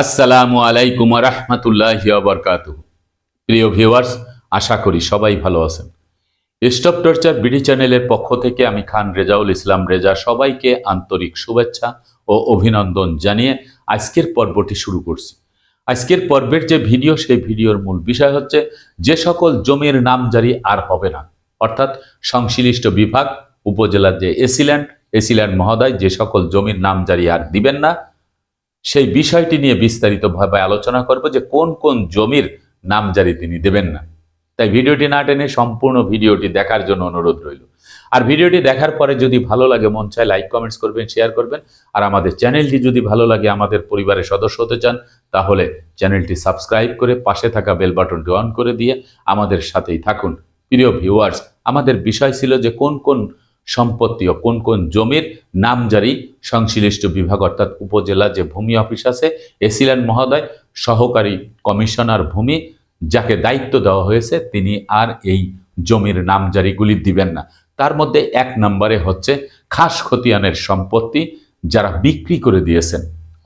আসসালামু আলাইকুম রহমতুল্লাহ বরকাত প্রিয় ভিউয়ার্স, আশা করি সবাই ভালো আছেন। স্টপ টর্চার বিডি চ্যানেলের পক্ষ থেকে আমি খান রেজাউল ইসলাম রেজা সবাইকে আন্তরিক শুভেচ্ছা ও অভিনন্দন জানিয়ে আজকের পর্বটি শুরু করছি। আজকের পর্বের যে ভিডিও, সেই ভিডিওর মূল বিষয় হচ্ছে, যে সকল জমির নাম জারি আর হবে না। অর্থাৎ সংশ্লিষ্ট বিভাগ, উপজেলার যে এসিল্যান্ড এসিল্যান্ড মহোদয়, যে সকল জমির নাম জারি আর দিবেন না সেই বিষয়টি নিয়ে বিস্তারিতভাবে আলোচনা করব যে কোন কোন জমির নামজারি তিনি দেবেন না। তাই ভিডিওটি না টেনে সম্পূর্ণ ভিডিওটি দেখার জন্য অনুরোধ রইল। আর ভিডিওটি দেখার পরে যদি ভালো লাগে, মন চায় লাইক, কমেন্টস করবেন, শেয়ার করবেন। আর আমাদের চ্যানেলটি যদি ভালো লাগে, আমাদের পরিবারের সদস্য হতে চান, তাহলে চ্যানেলটি সাবস্ক্রাইব করে পাশে থাকা বেল বাটনটি অন করে দিয়ে আমাদের সাথেই থাকুন। প্রিয় ভিউয়ার্স, আমাদের বিষয় ছিল যে কোন কোন সম্পত্তি ও কোন কোন জমির নামজারি সংশ্লিষ্ট বিভাগ অর্থাৎ উপজেলা যে ভূমি অফিস আছে এসিল্যান্ড মহোদয়, সহকারী কমিশনার ভূমি, যাকে দায়িত্ব দেওয়া হয়েছে, তিনি আর এই জমির নামজারিগুলি দিবেন না। তার মধ্যে এক নম্বরে হচ্ছে খাস খতিয়ানের সম্পত্তি যারা বিক্রি করে দিয়েছেন।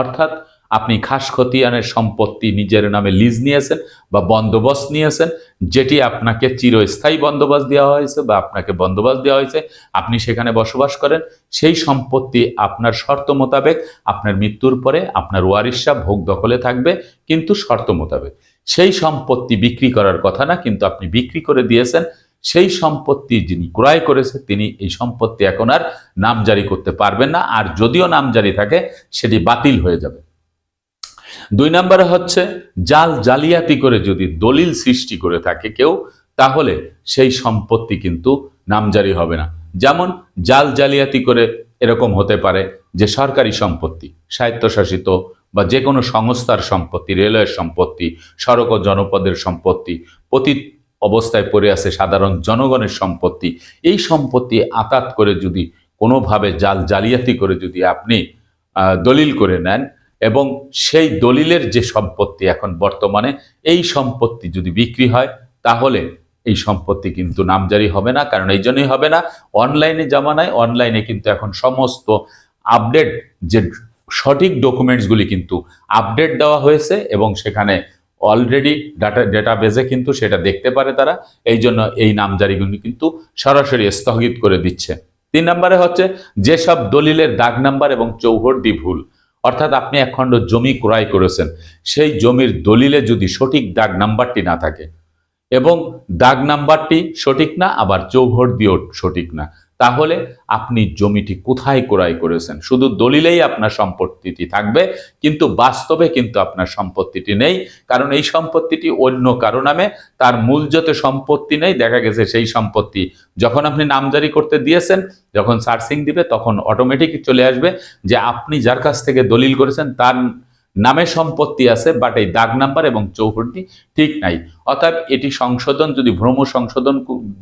অর্থাৎ আপনি খাস খতিয়ানের সম্পত্তি নিজের নামে লিজ নিয়েছেন বা বন্দোবস্ত নিয়েছেন, যেটি আপনাকে চিরস্থায়ী বন্দোবস্ত দেওয়া হয়েছে বা আপনাকে বন্দোবস্ত দেওয়া হয়েছে, আপনি সেখানে বসবাস করেন, সেই সম্পত্তি আপনার শর্ত মোতাবেক আপনার মৃত্যুর পরে আপনার ওয়ারিশা ভোগ দখলে থাকবে, কিন্তু শর্ত মোতাবেক। সেই সম্পত্তি বিক্রি করার কথা না, কিন্তু আপনি বিক্রি করে দিয়েছেন, সেই সম্পত্তি যিনি ক্রয় করেছে, তিনি এই সম্পত্তি এখন আর নামজারি করতে পারবেন না, আর যদিও নামজারি থাকে, সেটি বাতিল হয়ে যাবে। দুই নম্বরে হচ্ছে, জাল জালিয়াতি করে যদি দলিল সৃষ্টি করে থাকে কেউ, তাহলে সেই সম্পত্তি কিন্তু নামজারি হবে না। যেমন জাল জালিয়াতি করে এরকম হতে পারে যে সরকারি সম্পত্তি, স্বায়ত্তশাসিত বা যে কোনো সংস্থার সম্পত্তি, রেলওয়ের সম্পত্তি, সড়ক ও জনপদের সম্পত্তি, পতিত অবস্থায় পড়ে আছে সাধারণ জনগণের সম্পত্তি, এই সম্পত্তি আতাত করে যদি কোনোভাবে জাল জালিয়াতি করে যদি আপনি দলিল করে নেন এবং সেই দলিলের যে সম্পত্তি এখন বর্তমানে, এই সম্পত্তি যদি বিক্রি হয়, তাহলে এই সম্পত্তি কিন্তু নামজারি হবে না, কারণ এই জন্যই হবে না। অনলাইনে জামানায়, অনলাইনে কিন্তু এখন সমস্ত আপডেট যে সঠিক ডকুমেন্টসগুলি কিন্তু আপডেট দেওয়া হয়েছে এবং সেখানে অলরেডি ডাটা ডেটাবেজে কিন্তু সেটা দেখতে পারে তারা। এই জন্য এই নামজারিগুলি কিন্তু সরাসরি স্থগিত করে দিচ্ছে। তিন নম্বরে হচ্ছে, যেসব দলিলের দাগ নাম্বার এবং চৌহদ্দি ভুল অর্থাৎ আপনি একখণ্ড জমি ক্রয় করেছেন, সেই জমির দলিলে যদি সঠিক দাগ নাম্বারটি না থাকে এবং দাগ নাম্বারটি সঠিক না, আবার চৌহদ্দিও সঠিক না তাহলে আপনি জমিটি কোথায় ক্রয় করেছেন? শুধু দলিলেই আপনার সম্পত্তিটি থাকবে, কিন্তু বাস্তবে কিন্তু আপনার সম্পত্তিটি নেই। কারণ এই সম্পত্তিটি অন্য কারও নামে, তার মূল যত সম্পত্তি নেই, দেখা গেছে সেই সম্পত্তি যখন আপনি নামজারি করতে দিয়েছেন, যখন সার্চিং দিবে, তখন অটোমেটিক চলে আসবে যে আপনি যার কাছ থেকে দলিল করেছেন, তার নামে সম্পত্তি আছে বাট এই দাগ নাম্বার এবং চৌহদ্দি ঠিক নাই। অর্থাৎ এটি সংশোধন, যদি ভ্রম সংশোধন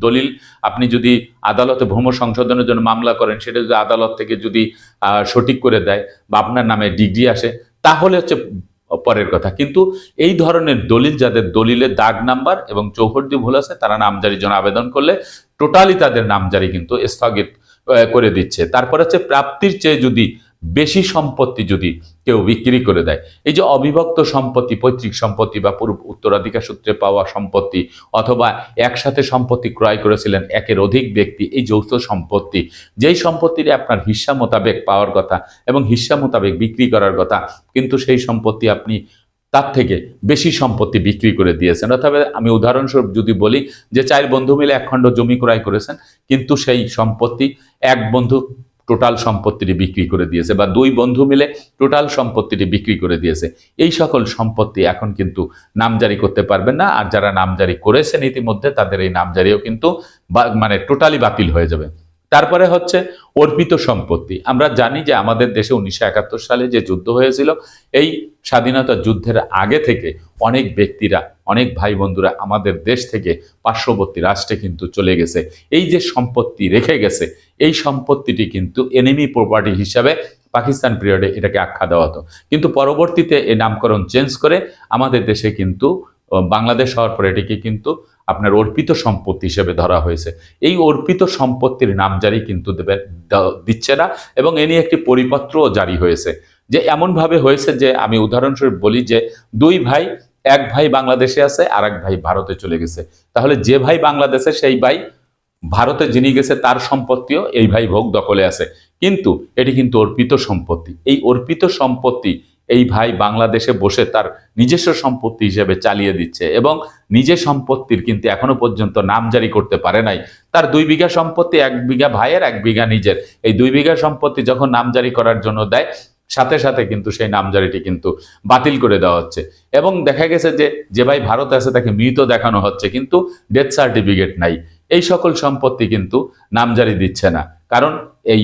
দলিল আপনি যদি আদালতে ভ্রম সংশোধনের জন্য মামলা করেন, সেটা যদি আদালত থেকে যদি সঠিক করে দেয় বা আপনার নামে ডিগ্রি আসে, তাহলে হচ্ছে পরের কথা। কিন্তু এই ধরনের দলিল, যাদের দলিলের দাগ নাম্বার এবং চৌহদ্দি ভুল আছে, তারা নামজারির জন্য আবেদন করলে টোটালি তাদের নামজারি কিন্তু স্থগিত করে দিচ্ছে। তারপর হচ্ছে প্রাপ্তির চেয়ে যদি বেশি সম্পত্তি যদি কেউ বিক্রি করে দেয়। এই যে অবিভক্ত সম্পত্তি, পৈতৃক সম্পত্তি বা পূর্ব উত্তরাধিকার সূত্রে পাওয়া সম্পত্তি অথবা একসাথে সম্পত্তি ক্রয় করেছিলেন একের অধিক ব্যক্তি, এই যৌথ সম্পত্তি, যেই সম্পত্তিটি আপনার হিস্সা মোতাবেক পাওয়ার কথা এবং হিস্সা মোতাবেক বিক্রি করার কথা, কিন্তু সেই সম্পত্তি আপনি তার থেকে বেশি সম্পত্তি বিক্রি করে দিয়েছেন। অথবা আমি উদাহরণস্বরূপ যদি বলি যে চার বন্ধু মিলে এক খণ্ড জমি ক্রয় করেছেন, কিন্তু সেই সম্পত্তি এক বন্ধু টোটাল সম্পত্তিটি বিক্রি করে দিয়েছে বা দুই বন্ধু মিলে টোটাল সম্পত্তিটি বিক্রি করে দিয়েছে। এই সকল সম্পত্তি এখন কিন্তু নামজারি করতে পারবেন না। আর যারা নামজারি করেছেন ইতিমধ্যে তাদের এই নামজারিও কিন্তু মানে টোটালি বাতিল হয়ে যাবে। তারপরে হচ্ছে অর্পিত সম্পত্তি। আমরা জানি যে আমাদের দেশে উনিশশো একাত্তর সালে যে যুদ্ধ হয়েছিল, এই স্বাধীনতা যুদ্ধের আগে থেকে অনেক ব্যক্তিরা, অনেক ভাই বন্ধুরা আমাদের দেশ থেকে পার্শ্ববর্তী রাষ্ট্রে কিন্তু চলে গেছে। এই যে সম্পত্তি রেখে গেছে, এই সম্পত্তিটি কিন্তু এনিমি প্রপার্টি হিসাবে পাকিস্তান পিরিয়ডে এটাকে আখ্যা দেওয়া হতো। কিন্তু পরবর্তীতে এই নামকরণ চেঞ্জ করে আমাদের দেশে কিন্তু, বাংলাদেশ হওয়ার পরে এটিকে কিন্তু আপনার অর্পিত সম্পত্তি হিসেবে ধরা হয়েছে। এই অর্পিত সম্পত্তির নামজারি কিন্তু দেবে দিচ্ছে না এবং এ নিয়ে একটি পরিপত্রও জারি হয়েছে। যে এমনভাবে হয়েছে যে আমি উদাহরণস্বরূপ বলি যে দুই ভাই, এক ভাই বাংলাদেশে আছে আর এক ভাই ভারতে চলে গেছে। তাহলে যে ভাই বাংলাদেশে, সেই ভাই ভারতে যিনি গেছে, তার সম্পত্তিও এই ভাই ভোগ দখলে আছে। কিন্তু এটি কিন্তু অর্পিত সম্পত্তি। এই অর্পিত সম্পত্তি এই ভাই বাংলাদেশে বসে তার নিজস্ব সম্পত্তি হিসেবে চালিয়ে দিচ্ছে এবং নিজের সম্পত্তির কিন্তু এখনও পর্যন্ত নাম জারি করতে পারে নাই। তার দুই বিঘা সম্পত্তি এক বিঘা ভাইয়ের, এক বিঘা নিজের। এই দুই বিঘা সম্পত্তি যখন নাম জারি করার জন্য দেয়, সাথে সাথে কিন্তু সেই নামজারিটি কিন্তু বাতিল করে দেওয়া হচ্ছে। এবং দেখা গেছে যে যে ভাই ভারত আছে তাকে মৃত দেখানো হচ্ছে, কিন্তু ডেথ সার্টিফিকেট নাই। এই সকল সম্পত্তি কিন্তু নামজারি দিচ্ছে না। কারণ এই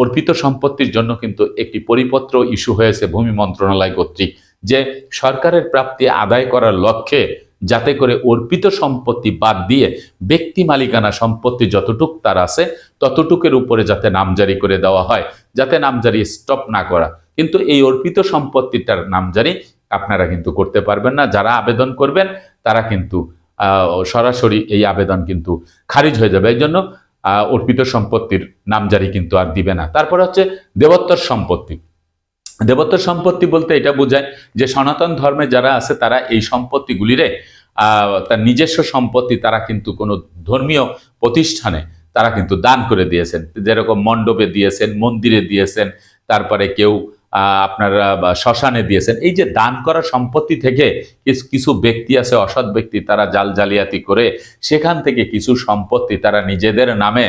অর্পিত সম্পত্তির জন্য কিন্তু একটি পরিপত্র ইস্যু হয়েছে ভূমি মন্ত্রণালয় কর্তৃক, যে সরকারের প্রাপ্তি আদায় করার লক্ষ্যে যাতে করে অর্পিত সম্পত্তি বাদ দিয়ে ব্যক্তি মালিকানা সম্পত্তি যতটুক তার আছে, ততটুকের উপরে যাতে নামজারি করে দেওয়া হয়, যাতে নামজারি স্টপ না করা। কিন্তু এই অর্পিত সম্পত্তিটার নামজারি আপনারা কিন্তু করতে পারবেন না। যারা আবেদন করবেন, তারা কিন্তু সরাসরি এই আবেদন কিন্তু খারিজ হয়ে যাবে। এই জন্য অর্পিত সম্পত্তির নামজারি কিন্তু আর দিবে না। তারপর হচ্ছে দেবোত্তর সম্পত্তি। দেবোত্তর সম্পত্তি বলতে এটা বোঝায় যে সনাতন ধর্মে যারা আছে তারা এই সম্পত্তিগুলিরে তার নিজস্ব সম্পত্তি তারা কিন্তু কোনো ধর্মীয় প্রতিষ্ঠানে তারা কিন্তু দান করে দিয়েছেন। যেরকম মণ্ডপে দিয়েছেন, মন্দিরে দিয়েছেন, তারপরে কেউ আপনার শ্মশানে দিয়েছেন। এই যে দান করা সম্পত্তি থেকে কিছু ব্যক্তি আছে, অসৎ ব্যক্তি, তারা জাল জালিয়াতি করে সেখান থেকে কিছু সম্পত্তি তারা নিজেদের নামে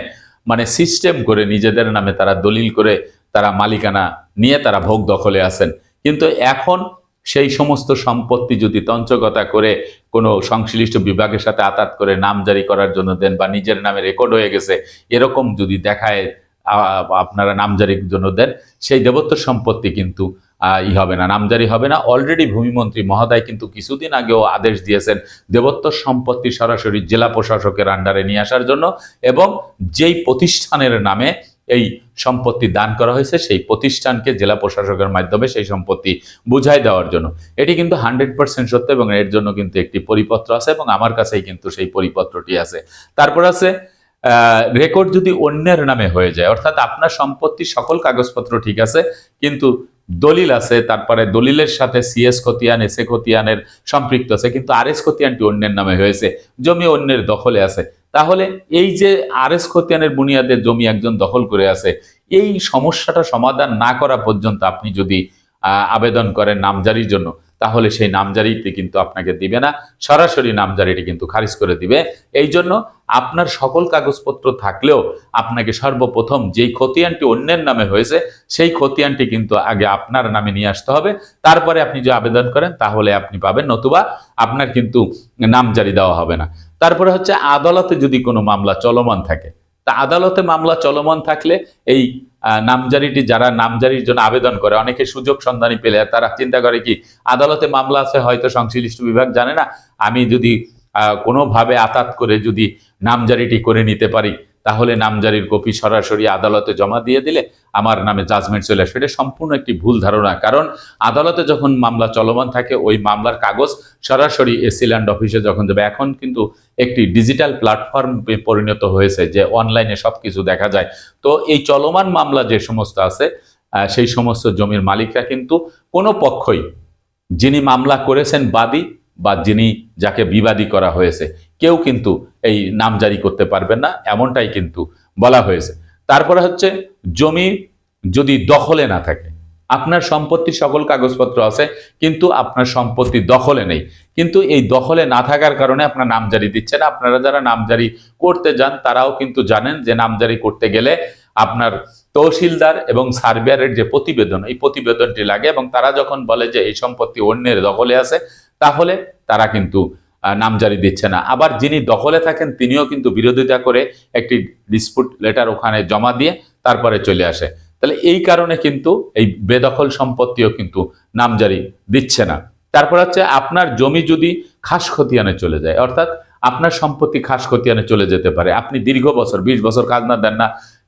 মানে সিস্টেম করে নিজেদের নামে তারা দলিল করে তারা মালিকানা নিয়ে তারা ভোগ দখলে আছেন। কিন্তু এখন সেই সমস্ত সম্পত্তি যদি তঞ্চকতা করে কোনো সংশ্লিষ্ট বিভাগের সাথে আতাত করে নাম জারি করার জন্য দেন বা নিজের নামে রেকর্ড হয়ে গেছে, এরকম যদি দেখায় আপনারা নামজারির জন্য দেন। সেই দেবত্ব সম্পত্তি কিন্তু ই হবে না, নামজারি হবে না। অলরেডি ভূমিমন্ত্রী মহোদয় কিন্তু কিছুদিন আগেও আদেশ দিয়েছেন দেবত্ব সম্পত্তি সরাসরি জেলা প্রশাসকের আন্ডারে নিয়ে আসার জন্য এবং যেই প্রতিষ্ঠানের নামে এই সম্পত্তি দান করা হয়েছে, সেই প্রতিষ্ঠানকে জেলা প্রশাসকের মাধ্যমে সেই সম্পত্তি বুঝাই দেওয়ার জন্য। এটি কিন্তু হান্ড্রেড পার্সেন্ট সত্য এবং এর জন্য কিন্তু একটি পরিপত্র আছে এবং আমার কাছেই কিন্তু সেই পরিপত্রটি আছে। তারপর আছে রেকর্ড যদি অন্যের নামে হয়ে যায়, অর্থাৎ আপনার সম্পত্তির সকল কাগজপত্র ঠিক আছে, কিন্তু দলিল আছে, তারপরে দলিলের সাথে সিএস খতিয়ান এস এ খতিয়ানের সম্পৃক্ত আছে, কিন্তু আর এস খতিয়ানটি অন্যের নামে হয়েছে, জমি অন্যের দখলে আছে, তাহলে এই যে আর এস খতিয়ানের বুনিয়াদে জমি একজন দখল করে আছে, এই সমস্যাটা সমাধান না করা পর্যন্ত আপনি যদি আবেদন করেন নামজারির জন্য তাহলে সেই নামজারিটি কিন্তু আপনাকে দিবে না। সরাসরি নামজারিটি কিন্তু খারিজ করে দিবে। এই জন্য আপনার সকল কাগজপত্র থাকলেও আপনাকে সর্বপ্রথম যেই খতিয়ানটি অন্যের নামে হয়েছে, সেই খতিয়ানটি কিন্তু আগে আপনার নামে নিয়ে আসতে হবে। তারপরে আপনি যে আবেদন করেন, তাহলে আপনি পাবেন, নতুবা আপনার কিন্তু নামজারি দেওয়া হবে না। তারপরে হচ্ছে আদালতে যদি কোনো মামলা চলমান থাকে, তা আদালতে মামলা চলমান থাকলে এই নামজারিটি যারা নামজারির জন্য আবেদন করে, অনেকে সুযোগ সন্ধানী পেলে তারা চিন্তা করে কি, আদালতে মামলা আছে, হয়তো সংশ্লিষ্ট বিভাগ জানে না। আমি যদি কোনোভাবে আতাত করে যদি নামজারিটি করে নিতে পারি, তাহলে নামজারির কপি সরাসরি আদালতে জমা দিয়ে দিলে আমার নামে জাজমেন্ট চলে আসবে। এটা সম্পূর্ণ একটি ভুল ধারণা। কারণ আদালতে যখন মামলা চলমান থাকে, ওই মামলার কাগজ সরাসরি এসি ল্যান্ড অফিসে যখন যাবে এখন কিন্তু একটি ডিজিটাল প্ল্যাটফর্ম পরিণত হয়েছে যে অনলাইনে সব কিছু দেখা যায়। তো এই চলমান মামলা যে সমস্ত আছে সেই সমস্ত জমির মালিকরা কিন্তু কোনো পক্ষই যিনি মামলা করেছেন বাদী বা যিনি যাকে বিবাদী করা হয়েছে, কেউ কিন্তু এই নাম জারি করতে পারবেন না, এমনটাই কিন্তু বলা হয়েছে। তারপরে হচ্ছে জমি যদি দখলে না থাকে, আপনার সম্পত্তির সকল কাগজপত্র আছে, কিন্তু আপনার সম্পত্তি দখলে নেই। কিন্তু এই দখলে না থাকার কারণে আপনার নামজারি দিচ্ছে না। আপনারা যারা নামজারি করতে যান, তারাও কিন্তু জানেন যে নামজারি করতে গেলে আপনার তহসিলদার এবং সার্ভেয়ারের যে প্রতিবেদন, এই প্রতিবেদনটি লাগে এবং তারা যখন বলে যে এই সম্পত্তি অন্যের দখলে আছে, তাহলে তারা কিন্তু নামজারি দিচ্ছে না। আবার যিনি দখলে থাকেন, তিনিও কিন্তু বিরোধিতা করে একটি ডিসপুট লেটার ওখানে জমা দিয়ে তারপরে চলে আসে। তাহলে এই কারণে কিন্তু এই বেদখল সম্পত্তিও কিন্তু নামজারি দিচ্ছে না। তারপর হচ্ছে আপনার জমি যদি খাস খতিয়ানে চলে যায়, অর্থাৎ আপনার সম্পত্তি খাস খতিয়ানে চলে যেতে পারে। আপনি দীর্ঘ বছর, বিশ বছর কাজ না দেন না,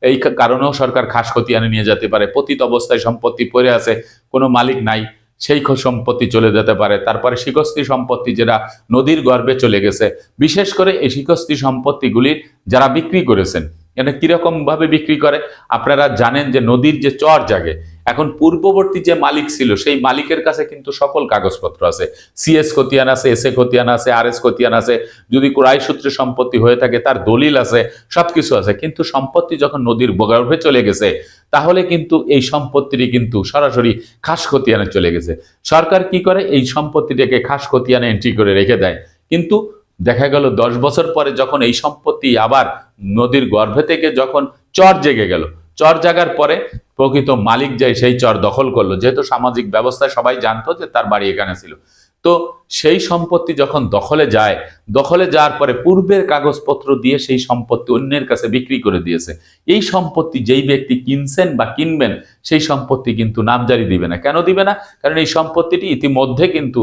এই কারণেও সরকার খাস খতিয়ানে নিয়ে যেতে পারে। পতিত অবস্থায় সম্পত্তি পড়ে আছে, কোনো মালিক নাই। সেই সম্পত্তি চলে যেতে পারে। তারপরে শিকস্তি সম্পত্তি যেটা নদীর গর্ভে চলে গেছে। বিশেষ করে এই শিকস্তি সম্পত্তিগুলি যারা বিক্রি করেছেন, এটা কীরকম ভাবে বিক্রি করে? আপনারা জানেন যে নদীর যে চর জাগে এখন পূর্ববর্তী যে মালিক ছিল, সেই মালিকের কাছে কিন্তু সকল কাগজপত্র আছে। সিএস খতিয়ান আছে এস এ খতিয়ান আছে আর এস খতিয়ান আছে। যদি ক্রয় সূত্রে সম্পত্তি হয়ে থাকে, তার দলিল আছে, সবকিছু আছে। কিন্তু সম্পত্তি যখন নদীর গর্ভে চলে গেছে, তাহলে কিন্তু এই সম্পত্তিটি কিন্তু সরাসরি খাস খতিয়ানে চলে গেছে। সরকার কি করে? এই সম্পত্তিটাকে খাস খতিয়ানে এন্ট্রি করে রেখে দেয়। কিন্তু দেখা গেল, দশ বছর পরে যখন এই সম্পত্তি আবার নদীর গর্ভে থেকে যখন চর জেগে গেল চর জাগার পরে প্রকৃত মালিক যাই, সেই চর দখল করল। যেহেতু সামাজিক ব্যবস্থায় সবাই জানতো যে তার বাড়ি এখানে ছিল। তো সেই সম্পত্তি যখন দখলে যায়, দখলে যাওয়ার পরে পূর্বের কাগজপত্র দিয়ে সেই সম্পত্তি অন্যের কাছে বিক্রি করে দিয়েছে। এই সম্পত্তি যেই ব্যক্তি কিনছেন বা কিনবেন, সেই সম্পত্তি কিন্তু নামজারি দিবে না। কেন দিবে না? কারণ এই সম্পত্তিটি ইতিমধ্যে কিন্তু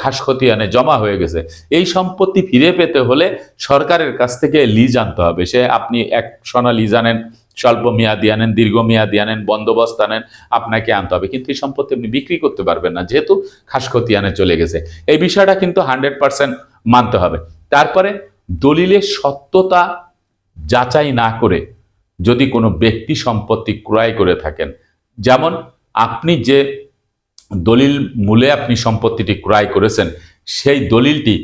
খাস খতিয়ানে জমা হয়ে গেছে। এই সম্পত্তি ফিরে পেতে হলে সরকারের কাছ থেকে লিজ আনতে হবে। সে আপনি এক সোনা লিজ আনেন স্বল্প মেয়াদি আনেন দীর্ঘ মেয়াদি আনেন, বন্দোবস্ত আনেন, আপনাকে আনতে হবে। কিন্তু এই সম্পত্তি আপনি বিক্রি করতে পারবেন না, যেহেতু খাস খতিয়ানে চলে গেছে। এই বিষয়টা কিন্তু হান্ড্রেড পার্সেন্ট মানতে হবে। তারপরে দলিলের সত্যতা যাচাই না করে যদি কোনো ব্যক্তি সম্পত্তি ক্রয় করে থাকেন, যেমন আপনি যে দলিল মূলে আপনি সম্পত্তিটি ক্রয় করেছেন, সেই দলিলটি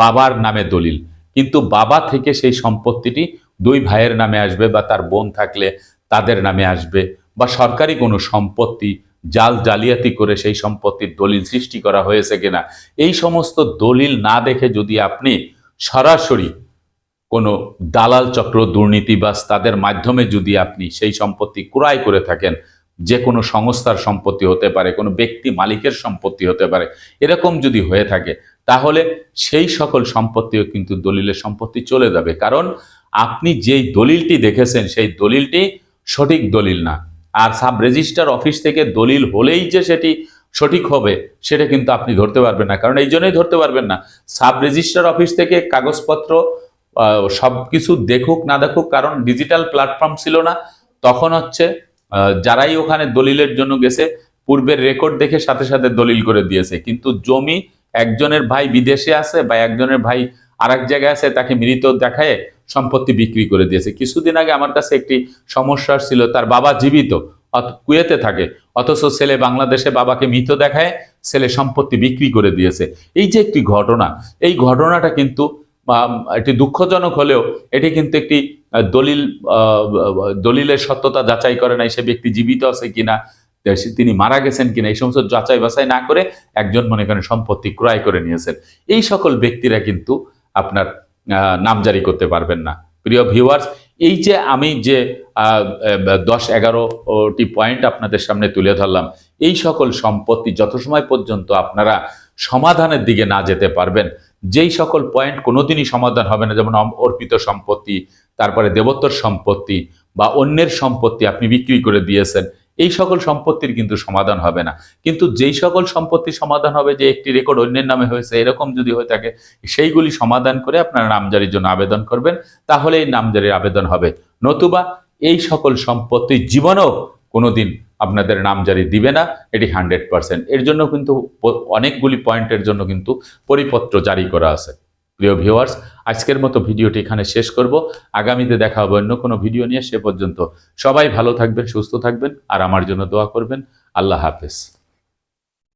বাবার নামে দলিল। কিন্তু বাবা থেকে সেই সম্পত্তিটি দুই ভাইয়ের নামে আসবে বা তার বোন থাকলে তাদের নামে আসবে বা সরকারি কোনো সম্পত্তি, জাল জালিয়াতি করে সেই সম্পত্তির দলিল সৃষ্টি করা হয়েছে কিনা, এই সমস্ত দলিল না দেখে যদি আপনি সরাসরি কোনো দালাল চক্র দুর্নীতিবাজ তাদের মাধ্যমে যদি আপনি সেই সম্পত্তি ক্রয় করে থাকেন, যে কোনো সংস্থার সম্পত্তি হতে পারে, কোনো ব্যক্তি মালিকের সম্পত্তি হতে পারে, এরকম যদি হয়ে থাকে, তাহলে সেই সকল সম্পত্তিও কিন্তু দলিলের সম্পত্তি চলে যাবে। কারণ আপনি যেই দলিলটি দেখেছেন, সেই দলিলটি সঠিক দলিল না। আর সাব রেজিস্টার অফিস থেকে দলিল হলেই যে সেটি সঠিক হবে, সেটা কিন্তু আপনি ধরতে পারবেন না। কারণ এই জন্যই ধরতে পারবেন না। সাব রেজিস্টার অফিস থেকে কাগজপত্র সব কিছু দেখুক, না দেখুক, কারণ ডিজিটাল প্ল্যাটফর্ম ছিল না। তখন হচ্ছে যারাই ওখানে দলিলের জন্য গেছে, পূর্বের রেকর্ড দেখে সাথে সাথে দলিল করে দিয়েছে। কিন্তু জমি একজনের ভাই বিদেশে আছে বা একজনের ভাই আর এক জায়গায় আছে তাকে মৃত দেখায় সম্পত্তি বিক্রি করে দিয়েছে। কিছুদিন আগে আমার কাছে একটি সমস্যা ছিল, তার বাবা জীবিত কুয়েতে থাকে, অথচ ছেলে বাংলাদেশে বাবাকে মৃত দেখায় ছেলে সম্পত্তি বিক্রি করে দিয়েছে। এই যে একটি ঘটনা, এই ঘটনাটা কিন্তু একটি দুঃখজনক হলেও এটি কিন্তু একটি দলিল দলিলের সত্যতা যাচাই করে নাই সে ব্যক্তি জীবিত আছে কিনা তিনি মারা গেছেন কিনা, এই সমস্ত যাচাই বাছাই না করে একজন মনে করেন সম্পত্তি ক্রয় করে নিয়েছেন। এই সকল ব্যক্তিরা কিন্তু আপনার নাম জারি করতে পারবেন না। প্রিয় ভিউয়ার্স এই যে আমি যে দশ এগারোটি পয়েন্ট আপনাদের সামনে তুলে ধরলাম, এই সকল সম্পত্তি যত সময় পর্যন্ত আপনারা সমাধানের দিকে না যেতে পারবেন। যেই সকল পয়েন্ট কোনোদিনই সমাধান হবে না, যেমন অর্পিত সম্পত্তি, তারপরে দেবত্বর সম্পত্তি বা অন্যের সম্পত্তি আপনি বিক্রি করে দিয়েছেন এই সকল সম্পত্তির কিন্তু সমাধান হবে না। কিন্তু যেই সকল সম্পত্তি সমাধান হবে, যে একটি রেকর্ড অন্যের নামে হয়েছে, এরকম যদি হয়ে থাকে, সেইগুলি সমাধান করে আপনারা নামজারির জন্য আবেদন করবেন। তাহলে এই নামজারির আবেদন হবে। নতুবা এই সকল সম্পত্তি জীবনেও কোনোদিন আপনাদের নামজারি দিবে না, এটি হান্ড্রেড পার্সেন্ট এর জন্য কিন্তু অনেকগুলি পয়েন্টের জন্য কিন্তু পরিপত্র জারি করা আছে। প্রিয় ভিউয়ার্স, আজকের মতো ভিডিওটি এখানে শেষ করব। আগামীতে দেখা হবে অন্য কোনো ভিডিও নিয়ে, সে পর্যন্ত সবাই ভালো থাকবেন, সুস্থ থাকবেন, আর আমার জন্য দোয়া করবেন। আল্লাহ হাফেজ।